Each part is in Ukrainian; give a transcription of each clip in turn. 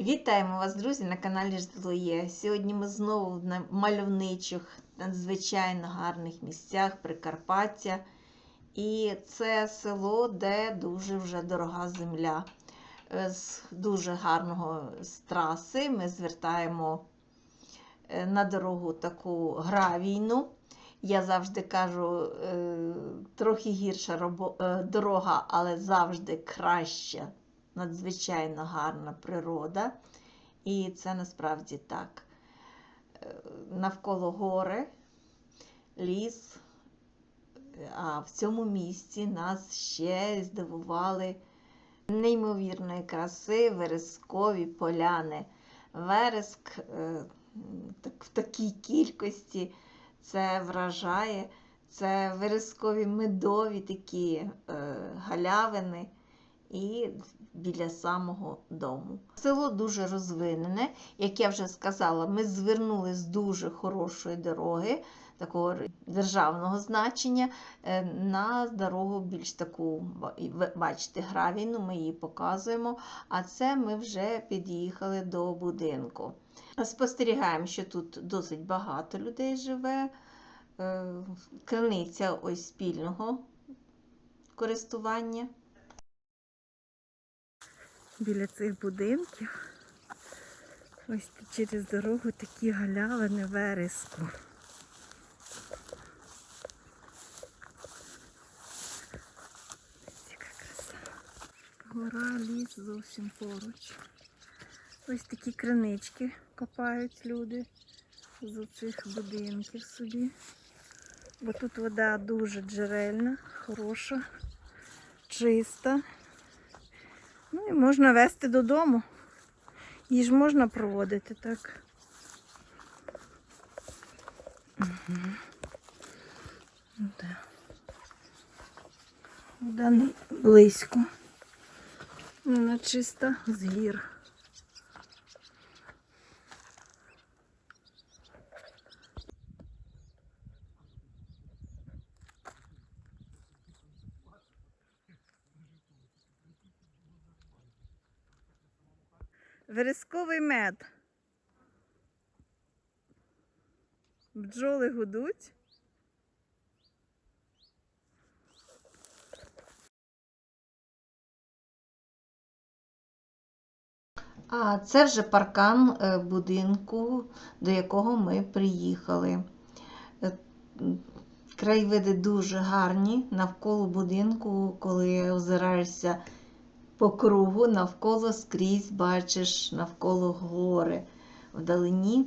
Вітаємо вас, друзі, на каналі Житло. Сьогодні ми знову на мальовничих, надзвичайно гарних місцях Прикарпаття. І це село, де дуже вже дорога земля. Е, З дуже гарного з траси ми звертаємо е, на дорогу таку гравійну. Я завжди кажу, е, трохи гірша дорога, але завжди краща надзвичайно гарна природа. І це насправді так. Е, Навколо гори, ліс. А в цьому місці нас ще здивували неймовірної краси верескові поляни. Вереск е, так, в такій кількості це вражає. Це верескові медові такі е, галявини і біля самого дому. Село дуже розвинене. Як я вже сказала, ми звернули з дуже хорошої дороги, такого державного значення, е, на дорогу більш таку, ба- бачите, гравійну, ми її показуємо. А це ми вже під'їхали до будинку. Спостерігаємо, що тут досить багато людей живе. Е, Криниця ось спільного користування. Біля цих будинків ось через дорогу такі галявини вереску. Ось Яка краса. Гора, ліс зовсім поруч. Ось такі кринички копають люди з оцих будинків собі. Бо тут вода дуже джерельна, хороша, чиста. Ну і можна везти додому. Її ж можна проводити так. Угу. Да. Не близько. Вона чиста з гір. Вересковий мед. Бджоли гудуть. А це вже паркан е, будинку, до якого ми приїхали. Е, Краєвиди дуже гарні. Навколо будинку, коли озираєшся по кругу, навколо скрізь бачиш навколо гори вдалині.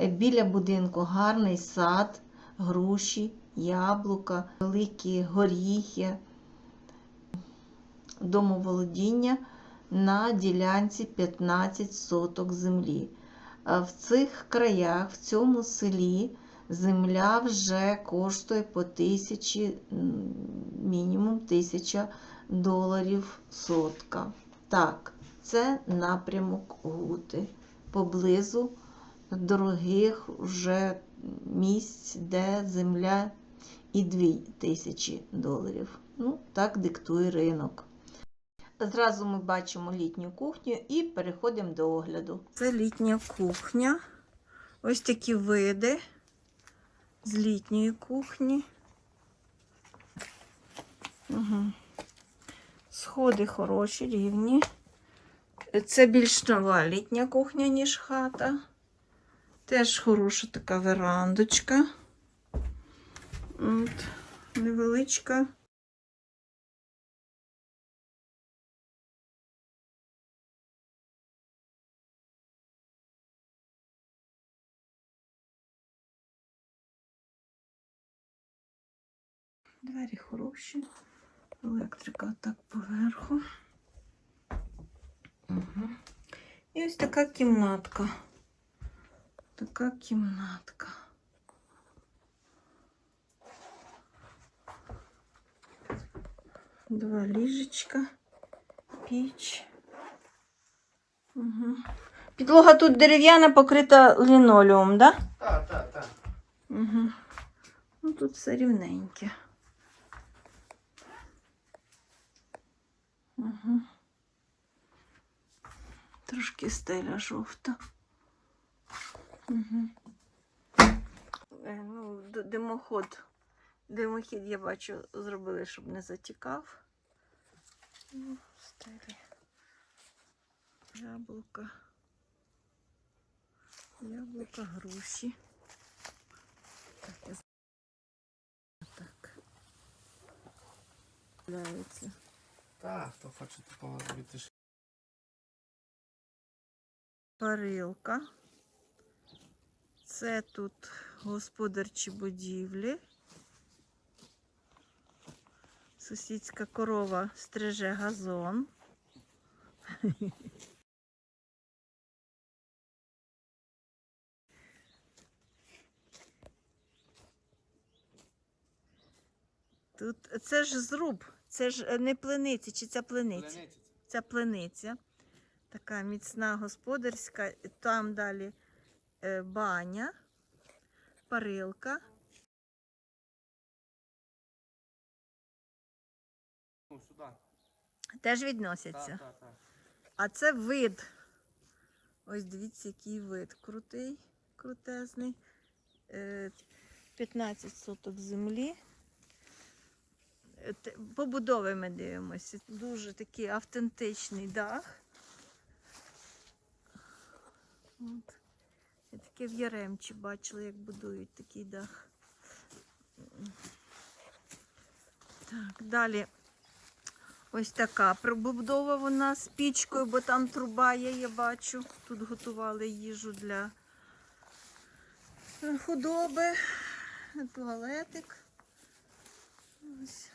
Е, Біля будинку гарний сад, груші, яблука, великі горіхи, домоволодіння на ділянці 15 соток землі. В цих краях, в цьому селі, земля вже коштує по тисячі, мінімум тисяча доларів сотка. Так, це напрямок Гути. Поблизу дорогих вже місць, де земля і 2 тисячі доларів. Ну, так диктує ринок. Зразу ми бачимо літню кухню і переходимо до огляду. Це літня кухня. Ось такі види з літньої кухні. Сходи хороші, рівні. Це більш нова літня кухня, ніж хата. Теж хороша така верандочка. От, невеличка. Двері хороші. Електрика так поверху. Угу. І ось така кімнатка. Така кімнатка. Два ліжечка, піч. Угу. Підлога тут дерев'яна покрита лінолеум, так? Да? Так, так, так. Угу. Ну тут все рівненьке. Угу. Трошки стеля жовта. Угу. Ну, димоход. Димохід, я бачу, зробили, щоб не затікав. Ну, стелі. Яблука. Яблука, груші. Так, я так. Гуляються. Так, то хоче типу робити ж. Парилка. Це тут господарчі будівлі. Сусідська корова стриже газон. Тут це ж зруб, це ж е, не плениці, чи ця плениці? Ця плениця. Така міцна господарська. Там далі е, баня, парилка. Ну, сюди. Теж відносяться. Так, так, так. А це вид. Ось дивіться, який вид. Крутий, крутезний. Е, 15 соток землі. Побудови ми дивимося. Дуже такий автентичний дах. От. Я таке в Яремчі бачила, як будують такий дах. Так, далі Ось така прибудова вона з пічкою, бо там труба є, я бачу. Тут готували їжу для худоби, туалетик. Ось.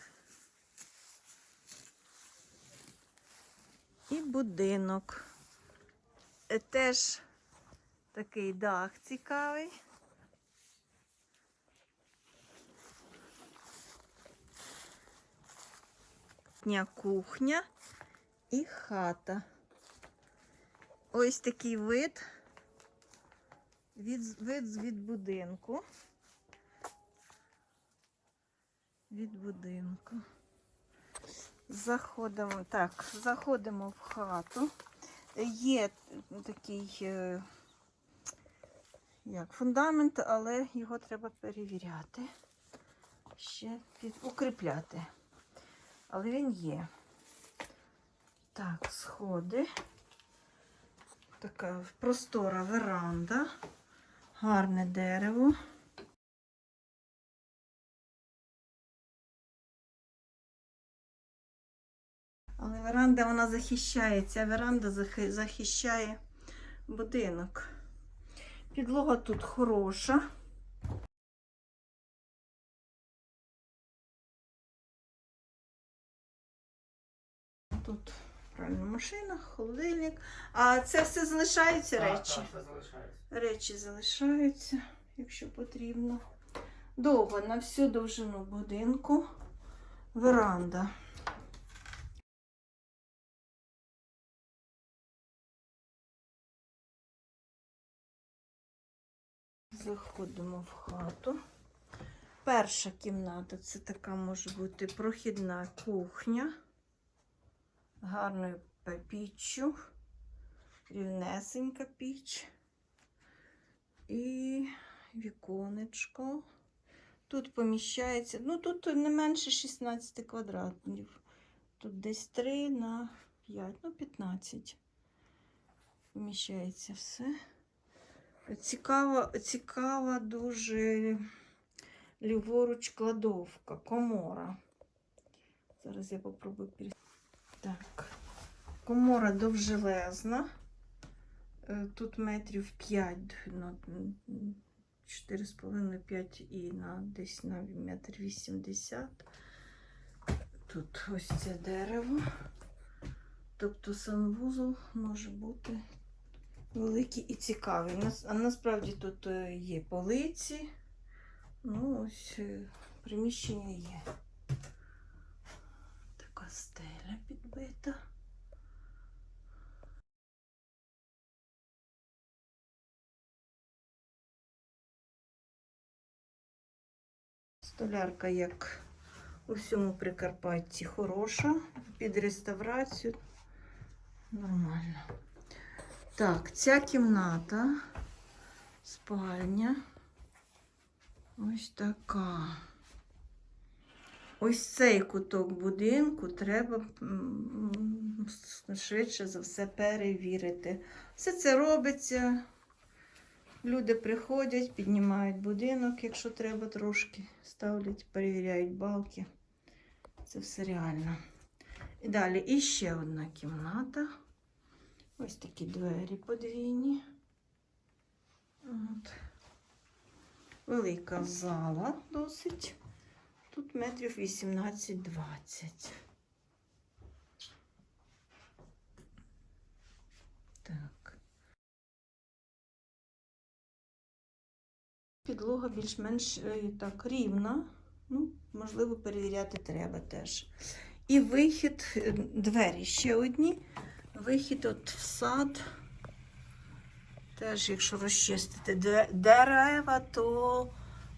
Будинок. Е, Теж такий дах цікавий. Кухня, кухня і хата. Ось такий вид. Від, вид від будинку. Від будинку. Заходимо, так, заходимо в хату. Є такий е, як фундамент, але його треба перевіряти. Ще під, укріпляти. Але він є. Так, сходи. Така простора веранда. Гарне дерево. Веранда вона захищає, ця веранда захищає будинок. Підлога тут хороша. Тут правильно машина, холодильник. А це все залишаються речі. так, все залишається. Речі залишаються, якщо потрібно. Довго на всю довжину будинку. Веранда. Заходимо в хату. Перша кімната це така може бути прохідна кухня. Гарною піччю. Рівнесенька піч. І віконечко. Тут поміщається, ну тут не менше 16 квадратів. Тут десь 3 на 5, ну 15. Поміщається все. Цікава, цікава дуже ліворуч кладовка, комора. Зараз я попробую перес... Так. Комора довжелезна. Е, Тут метрів 5 на 4,5-5 і на десь на метр 80. Тут ось це дерево. Тобто санвузол може бути великий і цікавий. А насправді тут е, є полиці. Ну, ось е, приміщення є. Така стеля підбита. Столярка, як у всьому Прикарпатті, хороша. Під реставрацію нормально. Так, ця кімната, спальня. Ось така. Ось цей куток будинку треба швидше за все перевірити. Все це робиться. Люди приходять, піднімають будинок, якщо треба трошки, ставлять, перевіряють балки. Це все реально. І далі і ще одна кімната. Ось такі двері подвійні. От. Велика зала досить. Тут метрів 18-20. Так. Підлога більш-менш е, так рівна. Ну, можливо, перевіряти треба теж. І вихід, е, двері ще одні. Вихід от в сад. Теж, якщо розчистити дерева, то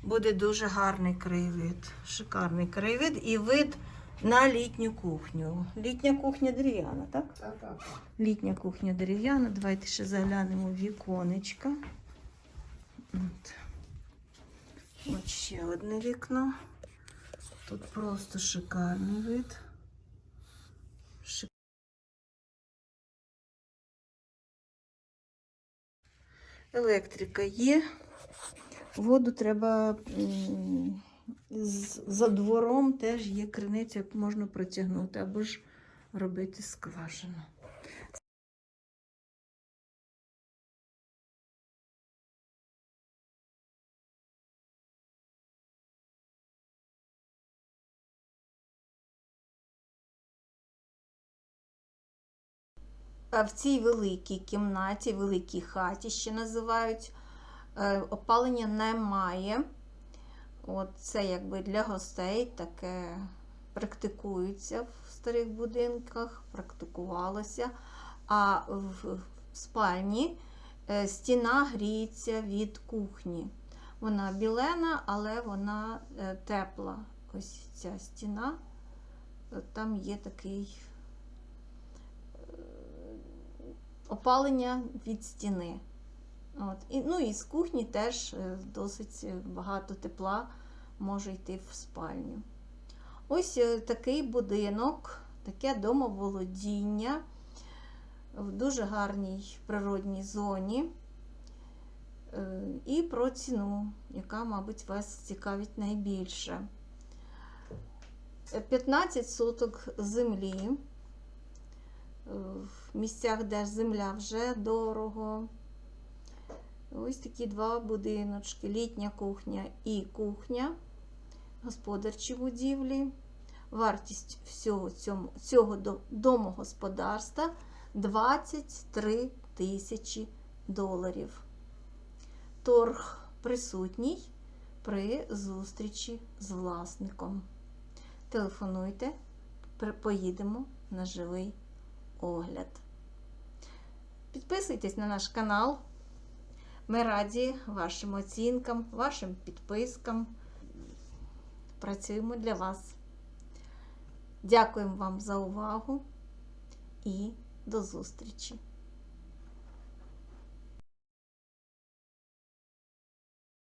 буде дуже гарний краєвид. Шикарний краєвид і вид на літню кухню. Літня кухня дерев'яна, так? Так, так. Літня кухня дерев'яна. Давайте ще заглянемо в віконечка. От. От ще одне вікно. Тут просто шикарний вид. Електрика є. Воду треба за двором теж є криниця, можна протягнути або ж робити скважину. В цій великій кімнаті, великій хаті ще називають, е, опалення немає. От це якби для гостей таке практикується в старих будинках, практикувалося. А в спальні е, стіна гріється від кухні. Вона білена, але вона е, тепла. Ось ця стіна. Там є такий опалення від стіни. От. І, ну і з кухні теж е, досить багато тепла може йти в спальню. Ось е, такий будинок, таке домоволодіння в дуже гарній природній зоні. Е, І про ціну, яка, мабуть, вас цікавить найбільше. Е, 15 соток землі. Е, В місцях, де земля вже дорого. Ось такі два будиночки: літня кухня і кухня, господарчі будівлі. Вартість всього цьому, цього домогосподарства 23 тисячі доларів. Торг присутній при зустрічі з власником. Телефонуйте, поїдемо на живий огляд. Підписуйтесь на наш канал. Ми раді вашим оцінкам, вашим підпискам. Працюємо для вас. Дякуємо вам за увагу і до зустрічі!